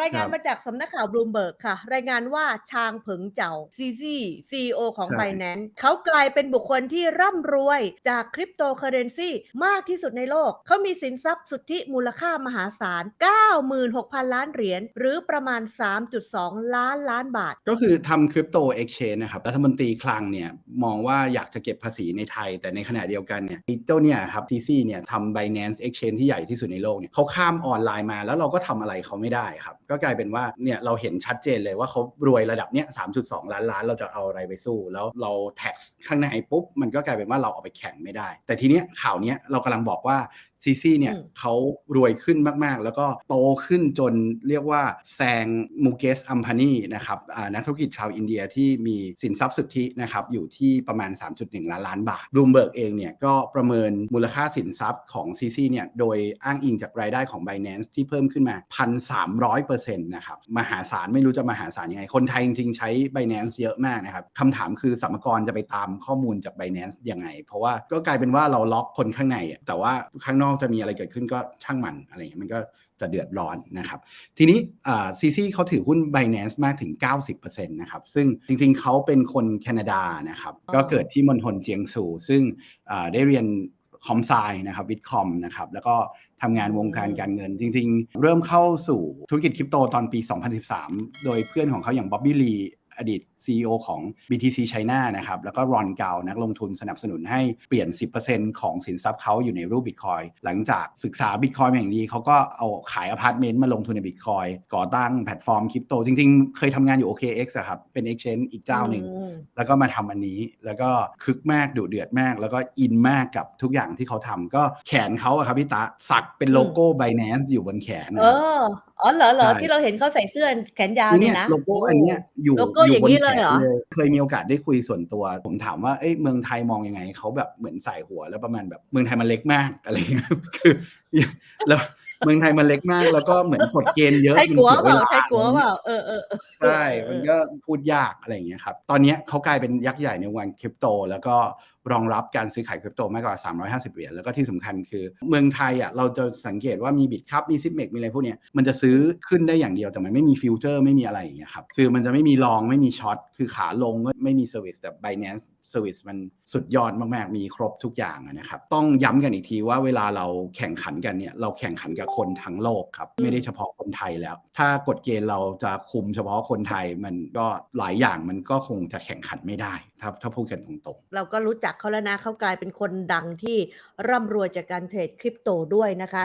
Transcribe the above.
รายงานครับมาจากสำนักข่าวบลูมเบิร์กค่ะ รายงานว่าชางเผิงเจ้าซีซีซีอของใช่ Binance เขากลายเป็นบุคคลที่ร่ำรวยจากคริปโตเคอเรนซีมากที่สุดในโลก เขามีสินทรัพย์สุทธิมูลค่ามหาศาล 96,000 ล้านเหรียญ หรือประมาณ 3.2 ล้านล้านบาท ก็คือทำคริปโตเอ็กชแนนนะครับ รัฐมนตรีคลังเนี่ย มองว่าอยากจะเก็บภาษีในไทย แต่ในขณะเดียวกันเนี่ยไอ้เจ้าเนี่ยครับซีซีเนี่ยทำ Binance Exchange ที่ใหญ่ที่สุดในโลกเนี่ยเขาข้ามออนไลน์มาแล้วเราก็ทำอะไรเขาไม่ได้ครับก็กลายเป็นว่าเนี่ยเราเห็นชัดเจนเลยว่าเขารวยระดับเนี้ย3.2 ล้านล้านเราจะเอาอะไรไปสู้ แล้วเราแท็กข้างในปุ๊บมันก็กลายเป็นว่าเราเอาไปแข่งไม่ได้ แต่ทีเนี้ยข่าวเนี้ยเรากำลังบอกว่า ซีซีเนี่ยอืมเขารวยขึ้นมากๆ แล้วก็โตขึ้นจนเรียกว่าแซงมูเกสอัมพานีนะครับอ่านักธุรกิจชาวอินเดียที่มีสินทรัพย์สุทธินะครับอยู่ที่ประมาณ 3.1 ล้านล้านบาทบลูมเบิร์กเองเนี่ยก็ประเมินมูลค่าสินทรัพย์ของซีซีเนี่ยโดยอ้างอิงจากรายได้ของ Binance ที่เพิ่มขึ้นมา 1,300%นะครับมหาศาลไม่รู้จะมหาศาลยังไง คนไทยจริงๆใช้ Binance เยอะมากนะครับคำถามคือสมกรจะไปตามข้อมูลจาก Binance ยังไง เพราะว่าก็กลายเป็นว่าเราล็อกคนข้างในอะแต่ว่าข้างนอกจะมีอะไรเกิดขึ้นก็ช่างมันอะไรอย่างเงี้ยมันก็จะเดือดร้อนนะครับ ทีนี้ซีซีเขาถือหุ้น Binance มากถึง 90%นะครับ ซึ่งจริงๆ เขาเป็นคนแคนาดานะครับอ๋อก็เกิดที่มณฑลเจียงซู ซึ่งอ่าได้เรียนคอมไซนะครับวิทคอมนะครับ แล้วก็ทำงานวงการการเงินจริงๆ เริ่มเข้าสู่ธุรกิจคริปโตตอนปี 2013 โดยเพื่อนของเขาอย่างบ๊อบบี้ลี อดีต CEO ของ BTC China นะครับ แล้วก็รอนเกานักลงทุนสนับสนุนให้เปลี่ยน 10%ของสินทรัพย์เขาอยู่ในรูปบิตคอยหลังจากศึกษาบิตคอยอย่างดีเขาก็เอาขายอพาร์ตเมนต์มาลงทุนในบิตคอยก่อตั้งแพลตฟอร์มคริปโต จริงๆ เคยทำงานอยู่ OKX อะครับ เป็น exchange อีกเจ้าหนึ่ง แล้วก็มาทำอันนี้ แล้วก็คึกมากดุเดือดมาก แล้วก็อินมากกับทุกอย่างที่เขาทำก็แขนเขาอะครับพี่ตาสักเป็นโลโก้ Binance อยู่บนแขนนะเอครับออ๋อเหรอเหรอใช่ที่เราเห็นเขาใส่เสื้อแขนยาวคือเนี่เนี่ยยนะโลโก้อันเนี้ยอยู่โลโก้อย่างนี้บเลยเหรอแขนเคยมีโอกาสได้คุยส่วนตัว ผมถามว่าเอ้ยเมืองไทยมองยังไงเขาแบบเหมือนใส่หัวแล้วประมาณแบบเมืองไทยมันเล็กมากอะไรอย่างเงี้ยคือแล้ว เมืองไทยมันเล็กมาก แล้วก็เหมือนกฎเกณฑ์เยอะใช่กลัวมันเปล่าสียใช่กลัวอะไรเปเงี้ยล่าเออเออเออใช่มันก็พูดยากอะไรอย่างเงี้ยครับตอนเนี้ยเขากลายเป็นยักษ์ใหญ่ในวงการคริปโต แล้วก็รองรับการซื้อขายคริปโตมากกว่า 350 เหรียญแล้วก็ที่สำคัญคือเมืองไทยอะเราจะสังเกตว่ามีบิตคัพมีซิปเมกมีอะไรพวกเนี้ยมันจะซื้อขึ้นได้อย่างเดียวแต่มันไม่มีฟิวเจอร์ไม่มีอะไรอย่างเงี้ยครับคือมันจะไม่มีลองไม่มีช็อตคือขาลงก็ไม่มีเซอร์วิสแต่ Binance เซอร์วิสมันสุดยอดมากๆ มีครบทุกอย่างอะนะครับ ต้องย้ำกันอีกทีว่าเวลาเราแข่งขันกันเนี่ยเราแข่งขันกับคนทั้งโลกครับ ไม่ได้เฉพาะคนไทยแล้ว ถ้ากฎเกณฑ์เราจะคุมเฉพาะคนไทยมันก็หลายอย่างมันก็คงจะแข่งขันไม่ได้ถ้าถ้าพูดกันตรงๆ เราก็รู้จักเขาแล้วนะเขากลายเป็นคนดังที่ร่ำรวยจากการเทรดคริปโตด้วยนะคะ